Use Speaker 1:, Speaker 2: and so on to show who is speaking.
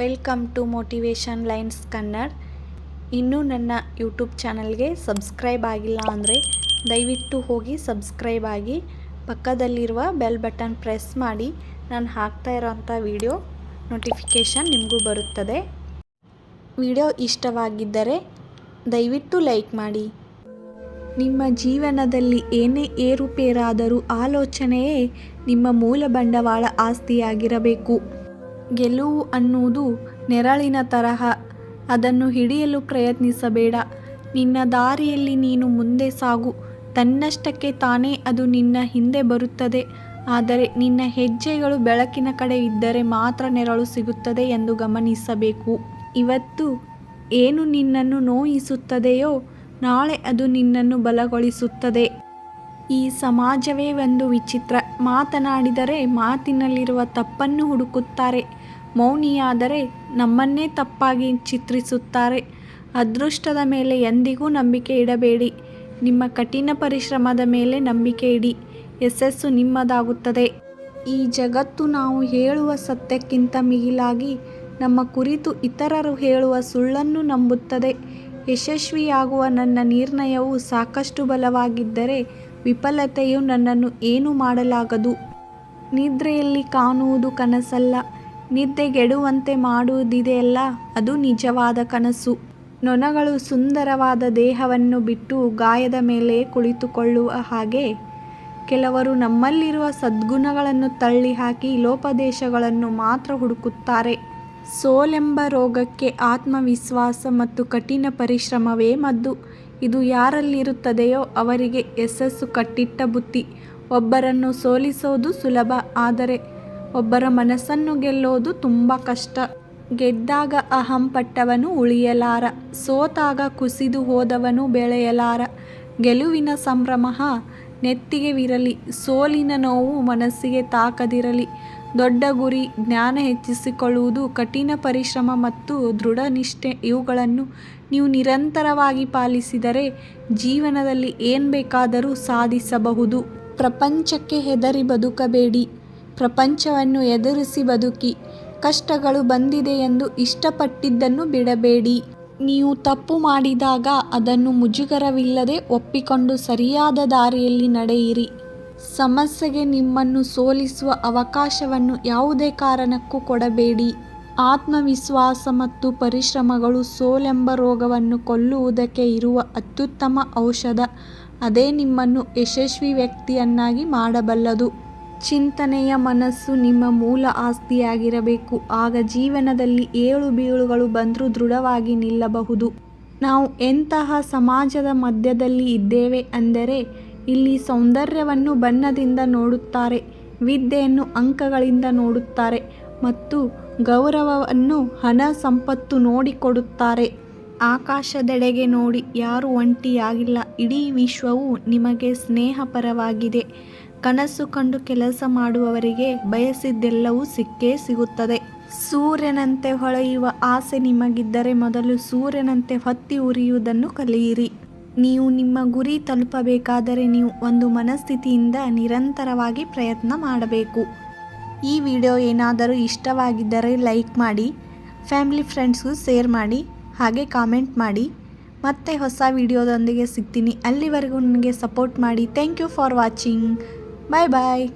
Speaker 1: Welcome to motivation lines Kannada. ಇನ್ನೂ ನನ್ನ YouTube ಚಾನಲ್ಗೆ ಸಬ್ಸ್ಕ್ರೈಬ್ ಆಗಿಲ್ಲ ಅಂದರೆ ದಯವಿಟ್ಟು ಹೋಗಿ ಸಬ್ಸ್ಕ್ರೈಬ್ ಆಗಿ, ಪಕ್ಕದಲ್ಲಿರುವ ಬೆಲ್ ಬಟನ್ ಪ್ರೆಸ್ ಮಾಡಿ. ನಾನು ಹಾಕ್ತಾ ಇರೋಂಥ ವೀಡಿಯೋ ನೋಟಿಫಿಕೇಷನ್ ನಿಮಗೂ ಬರುತ್ತದೆ. ವಿಡಿಯೋ ಇಷ್ಟವಾಗಿದ್ದರೆ ದಯವಿಟ್ಟು ಲೈಕ್ ಮಾಡಿ. ನಿಮ್ಮ ಜೀವನದಲ್ಲಿ ಏನೇ ಏರುಪೇರಾದರೂ ಆಲೋಚನೆಯೇ ನಿಮ್ಮ ಮೂಲ ಬಂಡವಾಳ ಆಸ್ತಿಯಾಗಿರಬೇಕು. ಗೆಲುವು ಅನ್ನುವುದು ನೆರಳಿನ ತರಹ. ಅದನ್ನು ಹಿಡಿಯಲು ಪ್ರಯತ್ನಿಸಬೇಡ. ನಿನ್ನ ದಾರಿಯಲ್ಲಿ ನೀನು ಮುಂದೆ ಸಾಗು. ತನ್ನಷ್ಟಕ್ಕೆ ತಾನೇ ಅದು ನಿನ್ನ ಹಿಂದೆ ಬರುತ್ತದೆ. ಆದರೆ ನಿನ್ನ ಹೆಜ್ಜೆಗಳು ಬೆಳಕಿನ ಕಡೆ ಇದ್ದರೆ ಮಾತ್ರ ನೆರಳು ಸಿಗುತ್ತದೆ ಎಂದು ಗಮನಿಸಬೇಕು. ಇವತ್ತು ಏನು ನಿನ್ನನ್ನು ನೋಯಿಸುತ್ತದೆಯೋ ನಾಳೆ ಅದು ನಿನ್ನನ್ನು ಬಲಗೊಳಿಸುತ್ತದೆ. ಈ ಸಮಾಜವೇ ಒಂದು ವಿಚಿತ್ರ. ಮಾತನಾಡಿದರೆ ಮಾತಿನಲ್ಲಿರುವ ತಪ್ಪನ್ನು ಹುಡುಕುತ್ತಾರೆ. ಮೌನಿಯಾದರೆ ನಮ್ಮನ್ನೇ ತಪ್ಪಾಗಿ ಚಿತ್ರಿಸುತ್ತಾರೆ. ಅದೃಷ್ಟದ ಮೇಲೆ ಎಂದಿಗೂ ನಂಬಿಕೆ ಇಡಬೇಡಿ. ನಿಮ್ಮ ಕಠಿಣ ಪರಿಶ್ರಮದ ಮೇಲೆ ನಂಬಿಕೆ ಇಡಿ. ಯಶಸ್ಸು ನಿಮ್ಮದಾಗುತ್ತದೆ. ಈ ಜಗತ್ತು ನಾವು ಹೇಳುವ ಸತ್ಯಕ್ಕಿಂತ ಮಿಗಿಲಾಗಿ ನಮ್ಮ ಕುರಿತು ಇತರರು ಹೇಳುವ ಸುಳ್ಳನ್ನು ನಂಬುತ್ತದೆ. ಯಶಸ್ವಿಯಾಗುವ ನನ್ನ ನಿರ್ಣಯವು ಸಾಕಷ್ಟು ಬಲವಾಗಿದ್ದರೆ ವಿಫಲತೆಯು ನನ್ನನ್ನು ಏನು ಮಾಡಲಾಗದು. ನಿದ್ರೆಯಲ್ಲಿ ಕಾಣುವುದು ಕನಸಲ್ಲ. ನಿದ್ದೆಗೆಡುವಂತೆ ಮಾಡುವುದಿದೆಯಲ್ಲ, ಅದು ನಿಜವಾದ ಕನಸು. ನೊಣಗಳು ಸುಂದರವಾದ ದೇಹವನ್ನು ಬಿಟ್ಟು ಗಾಯದ ಮೇಲೆ ಕುಳಿತುಕೊಳ್ಳುವ ಹಾಗೆ, ಕೆಲವರು ನಮ್ಮಲ್ಲಿರುವ ಸದ್ಗುಣಗಳನ್ನು ತಳ್ಳಿಹಾಕಿ ಲೋಪದೇಶಗಳನ್ನು ಮಾತ್ರ ಹುಡುಕುತ್ತಾರೆ. ಸೋಲೆಂಬ ರೋಗಕ್ಕೆ ಆತ್ಮವಿಶ್ವಾಸ ಮತ್ತು ಕಠಿಣ ಪರಿಶ್ರಮವೇ ಮದ್ದು. ಇದು ಯಾರಲ್ಲಿರುತ್ತದೆಯೋ ಅವರಿಗೆ ಯಶಸ್ಸು ಕಟ್ಟಿಟ್ಟ ಬುತ್ತಿ ಒಬ್ಬರನ್ನು ಸೋಲಿಸೋದು ಸುಲಭ, ಆದರೆ ಒಬ್ಬರ ಮನಸ್ಸನ್ನು ಗೆಲ್ಲೋದು ತುಂಬ ಕಷ್ಟ. ಗೆದ್ದಾಗ ಅಹಂ ಪಟ್ಟವನು ಉಳಿಯಲಾರ, ಸೋತಾಗ ಕುಸಿದು ಹೋದವನು ಬೆಳೆಯಲಾರ. ಗೆಲುವಿನ ಸಂಭ್ರಮ ನೆತ್ತಿಗೆ ವಿರಲಿ, ಸೋಲಿನ ನೋವು ಮನಸ್ಸಿಗೆ ತಾಕದಿರಲಿ. ದೊಡ್ಡ ಗುರಿ ಜ್ಞಾನ ಹೆಚ್ಚಿಸಿಕೊಳ್ಳುವುದು ಕಠಿಣ ಪರಿಶ್ರಮ ಮತ್ತು ದೃಢ ನಿಷ್ಠೆ. ಇವುಗಳನ್ನು ನೀವು ನಿರಂತರವಾಗಿ ಪಾಲಿಸಿದರೆ ಜೀವನದಲ್ಲಿ ಏನು ಬೇಕಾದರೂ ಸಾಧಿಸಬಹುದು. ಪ್ರಪಂಚಕ್ಕೆ ಹೆದರಿ ಬದುಕಬೇಡಿ. ಪ್ರಪಂಚವನ್ನು ಎದುರಿಸಿ ಬದುಕಿ. ಕಷ್ಟಗಳು ಬಂದಿದೆ ಎಂದು ಇಷ್ಟಪಟ್ಟಿದ್ದನ್ನು ಬಿಡಬೇಡಿ. ನೀವು ತಪ್ಪು ಮಾಡಿದಾಗ ಅದನ್ನು ಮುಜುಗರವಿಲ್ಲದೆ ಒಪ್ಪಿಕೊಂಡು ಸರಿಯಾದ ದಾರಿಯಲ್ಲಿ ನಡೆಯಿರಿ. ಸಮಸ್ಯೆಗೆ ನಿಮ್ಮನ್ನು ಸೋಲಿಸುವ ಅವಕಾಶವನ್ನು ಯಾವುದೇ ಕಾರಣಕ್ಕೂ ಕೊಡಬೇಡಿ. ಆತ್ಮವಿಶ್ವಾಸ ಮತ್ತು ಪರಿಶ್ರಮಗಳು ಸೋಲೆಂಬ ರೋಗವನ್ನು ಕೊಲ್ಲುವುದಕ್ಕೆ ಇರುವ ಅತ್ಯುತ್ತಮ ಔಷಧ. ಅದೇ ನಿಮ್ಮನ್ನು ಯಶಸ್ವಿ ವ್ಯಕ್ತಿಯನ್ನಾಗಿ ಮಾಡಬಲ್ಲದು. ಚಿಂತನೆಯ ಮನಸ್ಸು ನಿಮ್ಮ ಮೂಲ ಆಸ್ತಿಯಾಗಿರಬೇಕು. ಆಗ ಜೀವನದಲ್ಲಿ ಏಳು ಬೀಳುಗಳು ಬಂದರೂ ದೃಢವಾಗಿ ನಿಲ್ಲಬಹುದು. ನಾವು ಎಂತಹ ಸಮಾಜದ ಮಧ್ಯದಲ್ಲಿ ಇದ್ದೇವೆ ಅಂದರೆ ಇಲ್ಲಿ ಸೌಂದರ್ಯವನ್ನು ಬಣ್ಣದಿಂದ ನೋಡುತ್ತಾರೆ, ವಿದ್ಯೆಯನ್ನು ಅಂಕಗಳಿಂದ ನೋಡುತ್ತಾರೆ ಮತ್ತು ಗೌರವವನ್ನು ಹಣ ಸಂಪತ್ತು ನೋಡಿಕೊಡುತ್ತಾರೆ. ಆಕಾಶದೆಡೆಗೆ ನೋಡಿ, ಯಾರು ಒಂಟಿಯಾಗಿಲ್ಲ, ಇಡೀ ವಿಶ್ವವು ನಿಮಗೆ ಸ್ನೇಹಪರವಾಗಿದೆ. ಕನಸು ಕಂಡು ಕೆಲಸ ಮಾಡುವವರಿಗೆ ಬಯಸಿದ್ದೆಲ್ಲವೂ ಸಿಕ್ಕೇ ಸಿಗುತ್ತದೆ. ಸೂರ್ಯನಂತೆ ಹೊಳೆಯುವ ಆಸೆ ನಿಮಗಿದ್ದರೆ ಮೊದಲು ಸೂರ್ಯನಂತೆ ಹೊತ್ತಿ ಉರಿಯುವುದನ್ನು ಕಲಿಯಿರಿ. ನೀವು ನಿಮ್ಮ ಗುರಿ ತಲುಪಬೇಕಾದರೆ ನೀವು ಒಂದು ಮನಸ್ಥಿತಿಯಿಂದ ನಿರಂತರವಾಗಿ ಪ್ರಯತ್ನ ಮಾಡಬೇಕು. ಈ ವಿಡಿಯೋ ಏನಾದರೂ ಇಷ್ಟವಾಗಿದ್ದರೆ ಲೈಕ್ ಮಾಡಿ, ಫ್ಯಾಮಿಲಿ ಫ್ರೆಂಡ್ಸ್ಗೂ ಶೇರ್ ಮಾಡಿ, ಹಾಗೆ ಕಾಮೆಂಟ್ ಮಾಡಿ. ಮತ್ತೆ ಹೊಸ ವಿಡಿಯೋದೊಂದಿಗೆ ಸಿಗ್ತೀನಿ. ಅಲ್ಲಿವರೆಗೂ ನನಗೆ ಸಪೋರ್ಟ್ ಮಾಡಿ. Thank you for watching. Bye bye.